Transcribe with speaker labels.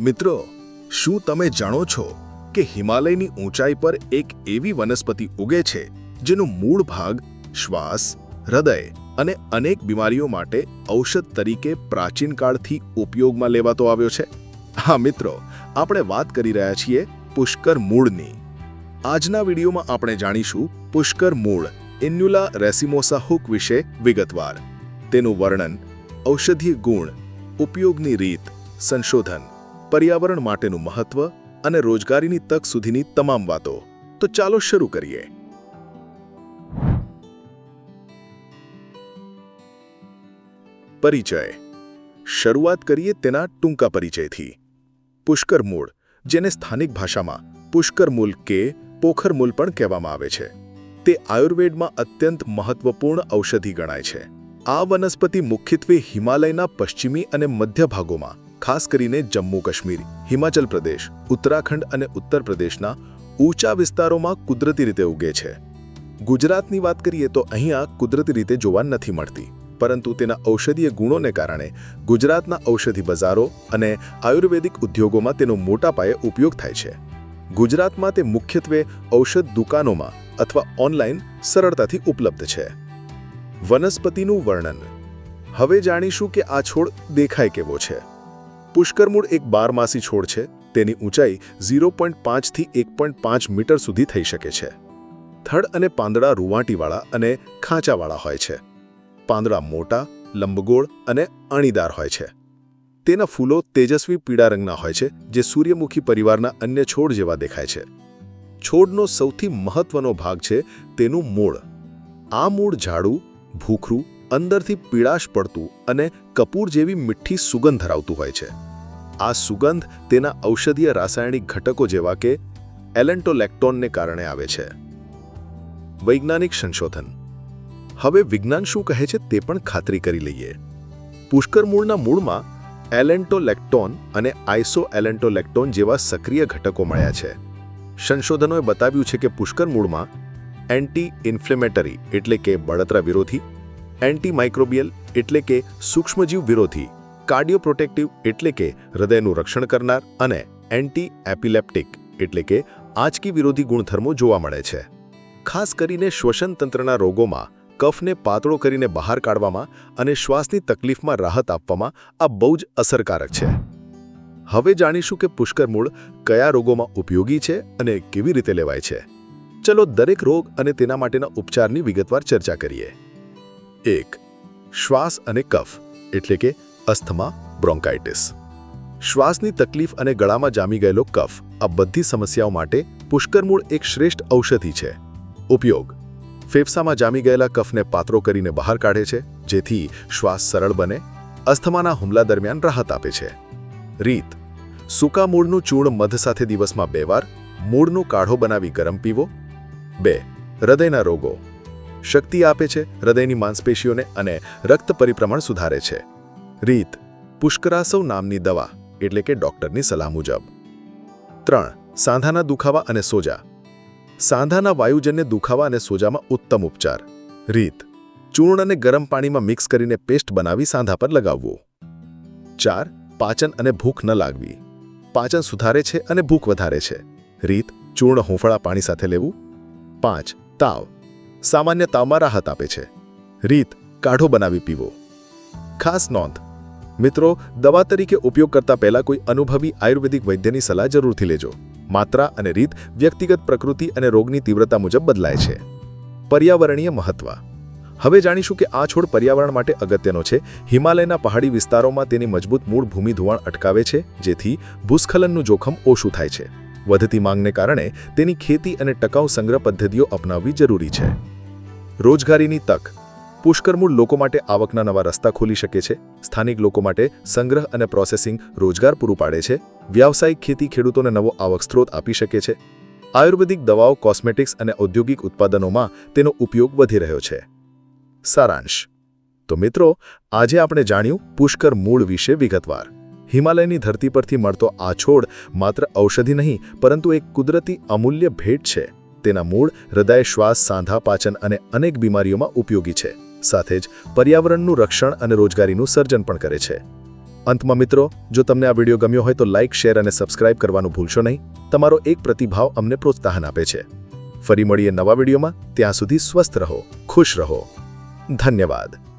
Speaker 1: મિત્રો, શું તમે જાણો છો કે હિમાલયની ઊંચાઈ પર એક એવી વનસ્પતિ ઉગે છે, જેનો મૂળ ભાગ શ્વાસ, હૃદય અને અનેક બીમારીઓ માટે ઔષધ તરીકે પ્રાચીન કાળથી ઉપયોગમાં લેવાતો આવ્યો છે? હા, મિત્રો, આપણે વાત કરી રહ્યા છીએ પુષ્કર મૂળની. આજના વિડીયોમાં આપણે જાણીશું પુષ્કર મૂળ ઇન્યુલા રેસિમોસા હુક વિશે વિગતવાર. તેનું વર્ણન ઔષધીય ગુણ, ઉપયોગની રીત, સંશોધન પર્યાવરણ માટેનું મહત્વ અને રોજગારીની તક સુધીની તમામ વાતો. તો ચાલો શરૂ કરીએ. પરિચય. શરૂઆત કરીએ તેના ટૂંકા પરિચયથી. પુષ્કર મૂળ, જેને સ્થાનિક ભાષામાં પુષ્કર મૂલ કે પોખર મૂલ પણ કહેવામાં આવે છે. તે આયુર્વેદમાં અત્યંત મહત્વપૂર્ણ ઔષધિ ગણાય છે. આ વનસ્પતિ મુખ્યત્વે હિમાલયના પશ્ચિમી અને મધ્ય ભાગોમાં ખાસ કરીને જમ્મુ કાશ્મીર, હિમાચલ પ્રદેશ, ઉત્તરાખંડ અને ઉત્તર પ્રદેશના ઊંચા વિસ્તારોમાં કુદરતી રીતે ઉગે છે. ગુજરાતની વાત કરીએ તો અહીંયા કુદરતી રીતે જોવા નથી મળતી, પરંતુ તેના ઔષધીય ગુણોને કારણે ગુજરાતના ઔષધિ બજારો અને આયુર્વેદિક ઉદ્યોગોમાં તેનો મોટા પાયે ઉપયોગ થાય છે. ગુજરાતમાં તે મુખ્યત્વે ઔષધ દુકાનોમાં અથવા ઓનલાઈન સરળતાથી ઉપલબ્ધ છે. વનસ્પતિનું વર્ણન. હવે જાણીશું કે આ છોડ દેખાય કેવો છે. પુષ્કરમૂળ એક બારમાસી છોડ છે. તેની ઊંચાઈ ઝીરો પોઈન્ટ પાંચથી એક પોઈન્ટ પાંચ મીટર સુધી થઈ શકે છે. થડ અને પાંદડા રૂવાટીવાળા અને ખાંચાવાળા હોય છે. પાંદડા મોટા, લંબગોળ અને અણીદાર હોય છે. તેના ફૂલો તેજસ્વી પીળા રંગના હોય છે, જે સૂર્યમુખી પરિવારના અન્ય છોડ જેવા દેખાય છે. છોડનો સૌથી મહત્વનો ભાગ છે તેનું મૂળ. આ મૂળ ઝાડું, ભૂખરું અંદરથી પીળાશ પડતું અને કપૂર જેવી મીઠી સુગંધ ધરાવતું હોય છે. આ સુગંધ તેના ઔષધીય રાસાયણિક ઘટકો જેવા કે એલેન્ટોલેક્ટોનને કારણે આવે છે. વૈજ્ઞાનિક સંશોધન. હવે વિજ્ઞાન શું કહે છે તે પણ ખાતરી કરી લઈએ. પુષ્કર મૂળના મૂળમાં એલેન્ટોલેક્ટોન અને આઇસો એલેન્ટોલેક્ટોન જેવા સક્રિય ઘટકો મળ્યા છે. સંશોધનોએ બતાવ્યું છે કે પુષ્કર મૂળમાં એન્ટી ઇન્ફ્લેમેટરી એટલે કે બળતરા વિરોધી એન્ટી માઇક્રોબિયલ એટલે કે સૂક્ષ્મજીવ વિરોધી, કાર્ડિયોપ્રોટેક્ટિવ એટલે કે હૃદયનું રક્ષણ કરનાર અને એન્ટી એપિલેપ્ટિક એટલે કે આંચકી વિરોધી ગુણધર્મો જોવા મળે છે. ખાસ કરીને શ્વસન તંત્રના રોગોમાં, કફને પાતળો કરીને બહાર કાઢવામાં અને શ્વાસની તકલીફમાં રાહત આપવામાં આ બહુ જ અસરકારક છે. હવે જાણીશું કે પુષ્કર મૂળ કયા રોગોમાં ઉપયોગી છે અને કેવી રીતે લેવાય છે. ચલો દરેક રોગ અને તેના માટેના ઉપચારની વિગતવાર ચર્ચા કરીએ. એક, શ્વાસ અને કફ, એટલે કે અસ્થમા, બ્રોન્કાઇટિસ. શ્વાસની તકલીફ અને ગળામાં જામી ગયેલો કફ, આ બધી સમસ્યાઓ માટે પુષ્કરમૂળ એક શ્રેષ્ઠ ઔષધિ છે. ઉપયોગ, ફેફસામાં જામી ગયેલા કફને પાત્રો કરીને બહાર કાઢે છે, જેથી શ્વાસ સરળ બને, અસ્થમાના હુમલા દરમિયાન રાહત આપે છે. રીત, સૂકા મૂળનું ચૂર્ણ મધ સાથે દિવસમાં બે વાર, મૂળનું કાઢો બનાવી ગરમ પીવો. બે, હૃદયના રોગો શક્તિ આપે છે, હૃદયની માંસપેશીઓને અને રક્ત પરિભ્રમણ સુધારે છે. રીત, પુષ્કરાસવ નામની દવા, એટલે કે ડોક્ટરની સલાહ મુજબ. ત્રણ, સાંધાના દુખાવા અને સોજા. સાંધાના વાયુજન્ય દુખાવા અને સોજામાં ઉત્તમ ઉપચાર. રીત, ચૂર્ણ અને ગરમ પાણીમાં મિક્સ કરીને પેસ્ટ બનાવી સાંધા પર લગાવવું. ચાર, પાચન અને ભૂખ ન લાગવી. પાચન સુધારે છે અને ભૂખ વધારે છે. રીત, ચૂર્ણ હુંફળા પાણી સાથે લેવું. પાંચ, તાવ. સામાન્ય તાવમાં રાહત આપે છે. રીત, કાઢો બનાવી પીવો. ખાસ નોંધ, મિત્રો, દવા તરીકે ઉપયોગ કરતા પહેલા કોઈ અનુભવી આયુર્વેદિક વૈદ્યની સલાહ જરૂરથી લેજો. માત્રા અને રીત વ્યક્તિગત પ્રકૃતિ અને રોગની તીવ્રતા મુજબ બદલાય છે. પર્યાવરણીય મહત્વ. હવે જાણીશું કે આ છોડ પર્યાવરણ માટે અગત્યનો છે. હિમાલયના પહાડી વિસ્તારોમાં તેની મજબૂત મૂળ ભૂમિ ધોવાણ અટકાવે છે, જેથી ભૂસ્ખલનનું જોખમ ઓછું થાય છે. વધતી માંગને કારણે તેની ખેતી અને ટકાઉ સંગ્રહ પદ્ધતિઓ અપનાવવી જરૂરી છે. રોજગારીની તક. પુષ્કર મૂળ લોકો માટે આવકના નવા રસ્તા ખોલી શકે છે. સ્થાનિક લોકો માટે સંગ્રહ અને પ્રોસેસિંગ રોજગાર પૂરું પાડે છે. વ્યાવસાયિક ખેતી ખેડૂતોને નવો આવક સ્ત્રોત આપી શકે છે. આયુર્વેદિક દવાઓ, કોસ્મેટિક્સ અને ઔદ્યોગિક ઉત્પાદનોમાં તેનો ઉપયોગ વધી રહ્યો છે. સારાંશ. તો મિત્રો, આજે આપણે જાણ્યું પુષ્કર મૂળ વિશે વિગતવાર. હિમાલયની ધરતી પરથી મળતો આ છોડ માત્ર ઔષધિ નહીં, પરંતુ એક કુદરતી અમૂલ્ય ભેટ છે. તેના મૂળ હૃદય, શ્વાસ, સાંધા, પાચન અને અનેક બીમારીઓમાં ઉપયોગી છે. સાથે જ પર્યાવરણનું રક્ષણ અને રોજગારીનું સર્જન પણ કરે છે. અંતમાં મિત્રો, જો તમને આ વીડિયો ગમ્યો હોય તો લાઇક શેર અને સબસ્ક્રાઇબ કરવાનું ભૂલશો નહીં. તમારો એક પ્રતિભાવ અમને પ્રોત્સાહન આપે છે. ફરી મળીએ નવા વિડીયોમાં. ત્યાં સુધી સ્વસ્થ રહો, ખુશ રહો. ધન્યવાદ.